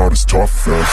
not as tough as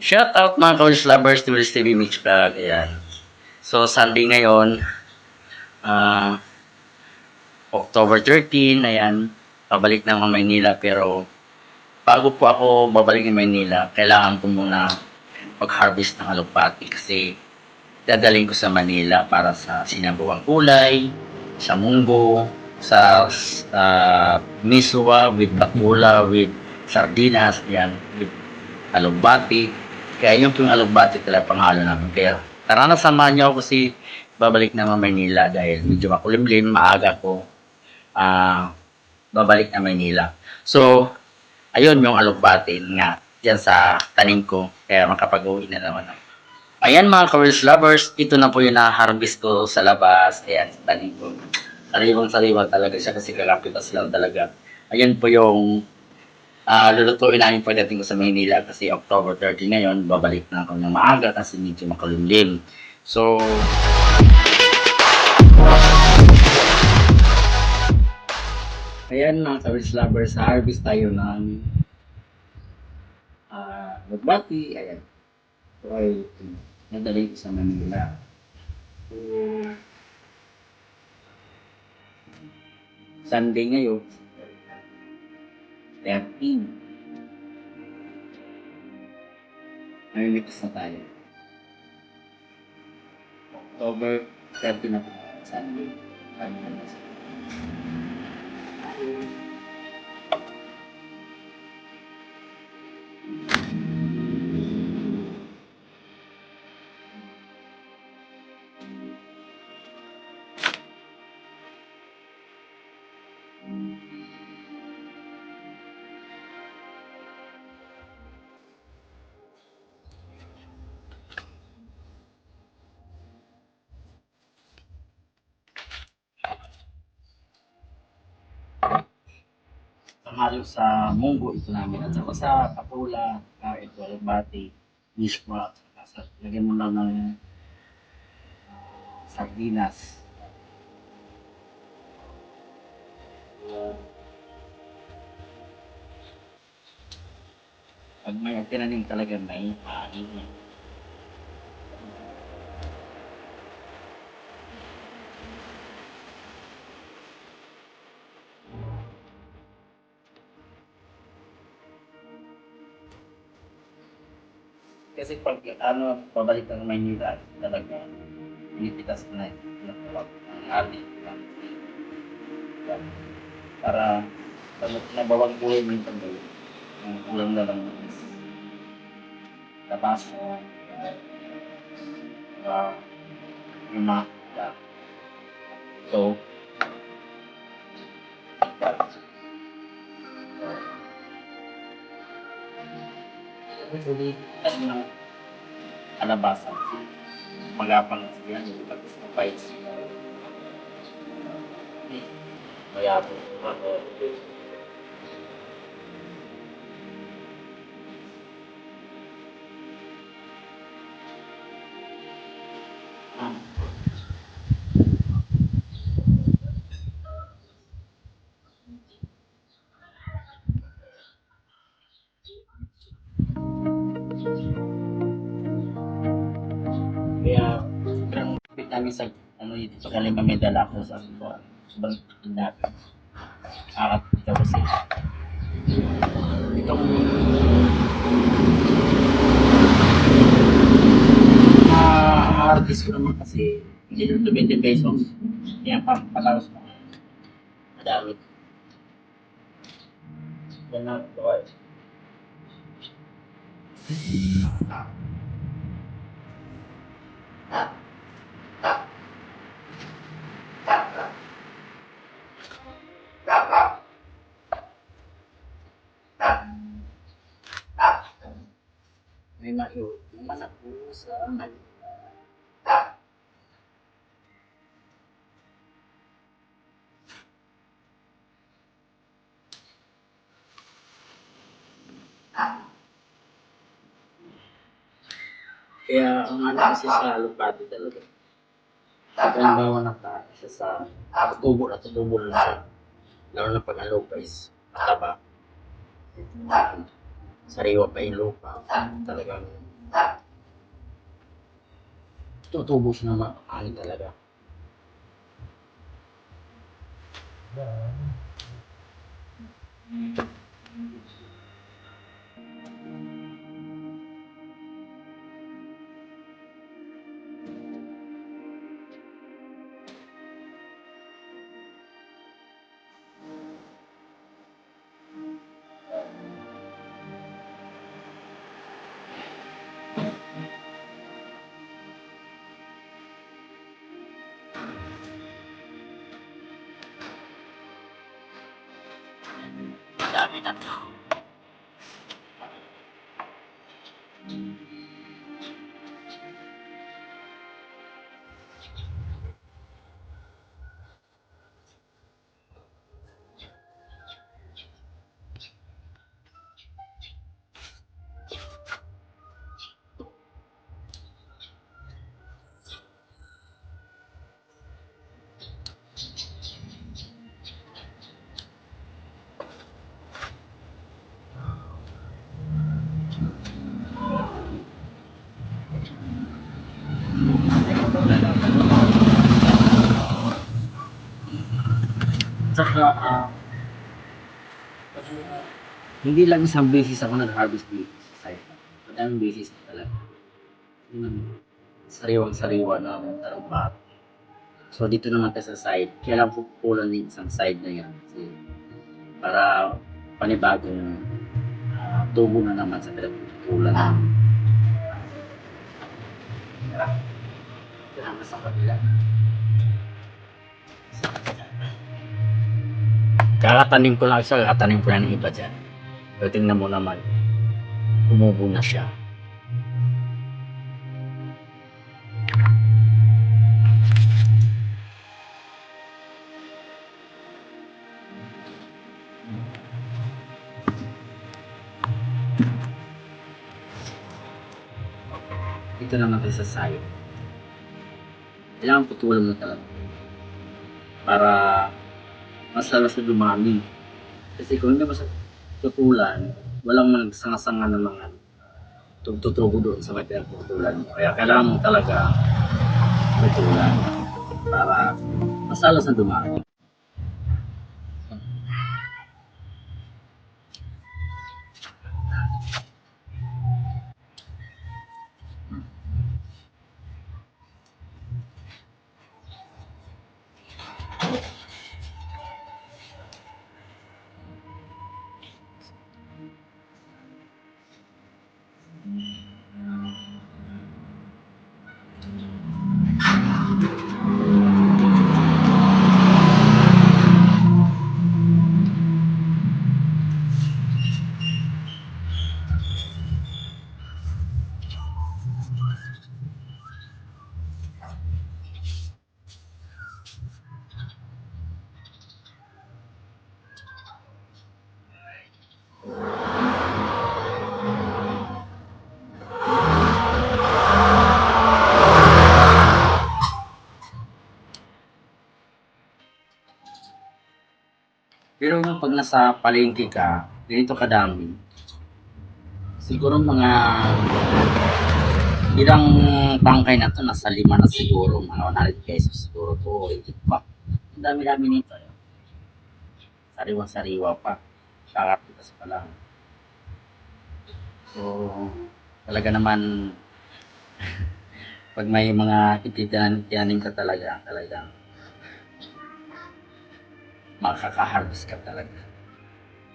Shout out mga college lovers to Willis TV Mix Vlog. Ayan. So, Sunday ngayon, ah, October 13, ayan, pabalik na ako Maynila. Pero, bago po ako babalik ng Maynila, kailangan ko muna mag-harvest ng alupati kasi dadalhin ko sa Manila para sa sinabuang kulay, sa munggo, sa uh, miswa with bakula, with sardinas, yan, with alugbati. Kaya yung pong alugbati talaga panghalo namin. Kaya tara na samahan niyo ako kasi babalik na Manila dahil medyo makulimlim, maaga ko ah babalik na Manila. So, ayun yung alugbati nga dyan sa tanim ko. Kaya makapag-uwi na naman ako. Ayan mga Kawils lovers, ito na po yung na-harvest ko sa labas. Ayan, sa tanim ko. Sariwang-sariwa talaga siya kasi kakapitas lang talaga. Ayan po yung Ah, lulutuin namin pagdating ko sa Maynila kasi October 30 ngayon, babalik na ako ng maaga kasi medyo makulimlim. So, Ayan mga Kawis Lovers, harvest tayo ng ah, magbati. Ayan. So, ay, nadali sa Manila. Sunday ngayon, 13. Ngayon next na tayo. October 13 na. Sunday. Ano na Panghalo sa munggo ito namin at saka sa ito alubati, miswa, at saka sa, lagyan mo lang ng ah, sardinas. Pag may tinanim talaga may pain. Kasi pag ano, pabalik ng Maynila, talaga, pinipitas ko na yun. Ang ati. Para, pag nabawag buhay mo yung pagdalo, ang kulang na lang is labas mo. Yung mga. So, Usually, ano ng alabasan. Magapang yung tapos na fights. Mayabang. Kaya, namin sa, ano yun, sa kalima may dala ko sa ko, sobrang tinapin. Akat ito kasi. Itong, ah, hard disk ko naman kasi, hindi lang 20 pesos. Kaya pang patalos mo. Madami. Yan na, ito ay. tayo malabo sa kanila. Kaya ang ano kasi sa lupado talaga. Pagkandawa na pa siya sa tubo na tubo na siya. Lalo na pag alopes, mataba. Ito na. Sariwa pa yung lupa. Talagang tutubo siya na maano talaga. Dami na to. Saka, ah, hindi lang isang basis ako nag-harvest dito sa site. Madaming basis talaga. Yun ang sariwang-sariwa na ang tarubat. So, dito naman tayo sa side. Kaya lang pupulan din isang side na yan. Kasi para panibagong ah, tubo na naman sa pinagpupulan. Kailangan sa kabila. Kakatanim ko lang siya, kakatanim ko na ng iba dyan. Pero tingnan mo naman, umubo na siya. Dito naman tayo sa side. Kailangan putulan mo talaga. Para mas lalo sa dumami. Kasi kung hindi mo sa tutulan, walang magsanga-sanga ng mga tugtutubo doon sa may pinagtutulan mo. Kaya kailangan mo talaga tutulan para mas lalo sa dumami. Pag nasa palengke ka, ganito kadami, siguro mga ilang tangkay na to, nasa lima na siguro, mga 100 pesos siguro to, higit pa. Ang dami-dami nito. eh. Sariwa-sariwa pa. Kakapitas pa lang. So, talaga naman, pag may mga ititanim ka talaga, talagang makaka-harvest ka talaga.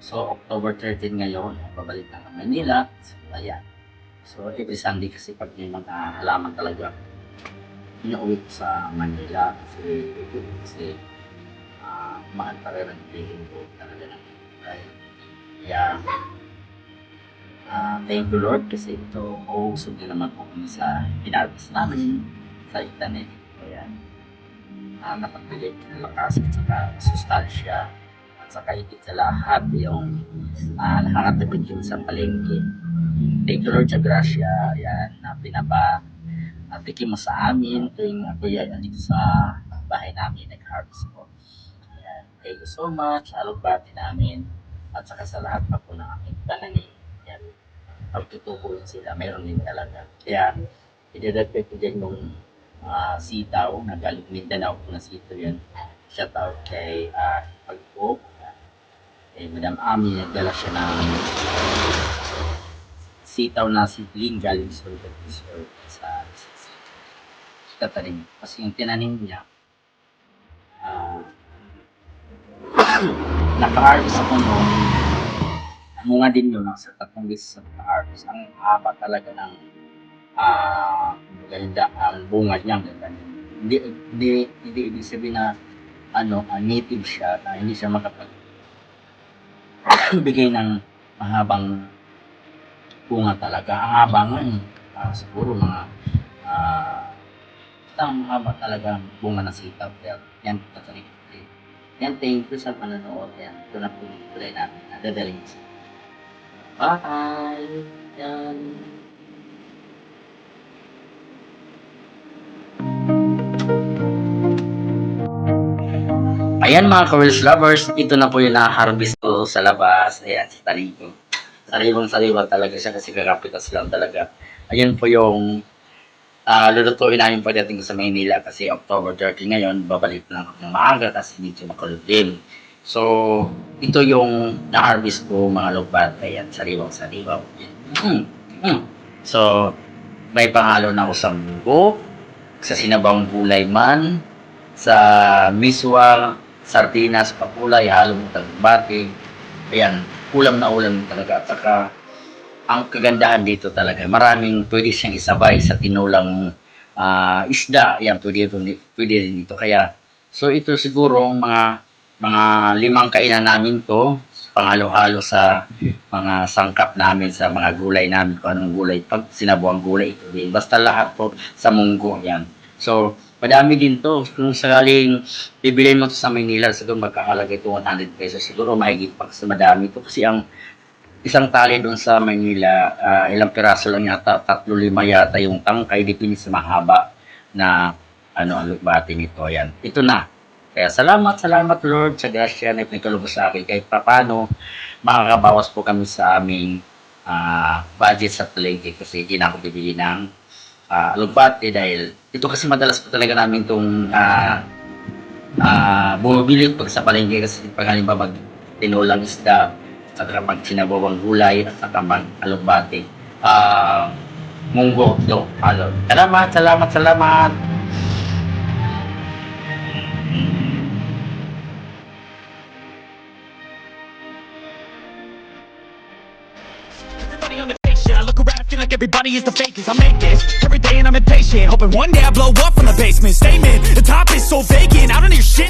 So, October 13 ngayon, babalik na ng Manila. So, ayan. So, every Sunday kasi pag may mga halaman talaga, inuwi ko sa Manila kasi, kasi uh, mahal pa rin ang bilhin ko talaga ng right? Kaya, ah, thank you Lord kasi ito, mausog na naman po kami sa pinarvest namin sa itanim. Uh, napagbigay ng lakas at sustansya at saka higit sa lahat yung uh, nakakatipid yun sa palengke thank you Lord sa grasya, yan, na pinapa at mo sa amin tuwing ako yan dito sa bahay namin nag-harvest po. Yan. Thank you so much, alugbati namin at saka sa lahat pa po ng aming panangin. Yan. Pagtutukuin sila, mayroon din talaga. Kaya, idadagdag ko dyan yung ah, sitaw, nagaling Mindanao po na sitaw yan. Shout out kay uh, Pagpo, kay Madam Ami, nagdala siya ng sitaw na sidling galing sa sa tatanim. Kasi yung tinanim niya, ah, naka-harvest ako noon. Munga din yun, sa tatlong beses sa naka-harvest. Ang haba talaga ng ah, ganda, ang bunga niya. ganda niya. Hindi, hindi, hindi ibig sabihin na ano, ah, native siya, na hindi siya makapag bigay ng mahabang bunga talaga. Ang haba nga eh. Ah, siguro mga ah, ang haba talaga ang bunga ng sitaw. Kaya yan tatarik. Yan, thank you sa panonood. Yan, ito na po yung kulay namin. Nadadaling sa Bye! Yan. Ayan mga Kawils lovers, ito na po yung na-harvest ko sa labas. Ayan, sa talibo. Sariwang sariwa talaga siya kasi kakapitas lang talaga. Ayan po yung ah lulutuin namin pagdating ko sa Maynila kasi October 30 ngayon, babalik na ng maaga kasi medyo makulimlim. So, ito yung na-harvest ko mga lupat. Ayan, sariwang sariwa. Mm, mm. So, may pangalo na ako sa munggo, sa sinabawang gulay man, sa miswa, sardinas, papulay, halong tagbati. Ayan, ulam na ulam talaga. At saka, ang kagandahan dito talaga, maraming pwede siyang isabay sa tinulang ah, isda. Ayan, pwede, rin- pwede rin dito. Kaya, so ito siguro ang mga mga limang kainan namin to panghalo-halo sa mga sangkap namin sa mga gulay namin kung anong gulay pag sinabuang gulay ito din basta lahat po sa munggo yan so madami din to. Kung sakaling bibilin mo to sa Manila siguro magkakalaga ito 100 pesos. Siguro mahigit pa kasi madami to. Kasi ang isang tali doon sa Manila ah, ilang piraso lang yata tatlo lima yata yung tangkay. Depende sa mahaba na ano ang bati nito. Yan ito na. Kaya salamat, salamat Lord sa grasya na ipinagkalubos sa akin. Kahit papano, makakabawas po kami sa aming ah, budget sa palengke. Kasi hindi na ako bibili ng uh, alugbati dahil ito kasi madalas po talaga namin itong uh, uh, bumibili pag sa palengke kasi pag halimbawa mag tinulang isda at saka pag sinabawang gulay at saka mag alugbati. Ah, munggo, do, alo. Salamat, salamat, salamat. Everybody is the fakest. I make this every day and I'm impatient. Hoping one day I blow up from the basement. Statement, the top is so vacant. I don't hear shit.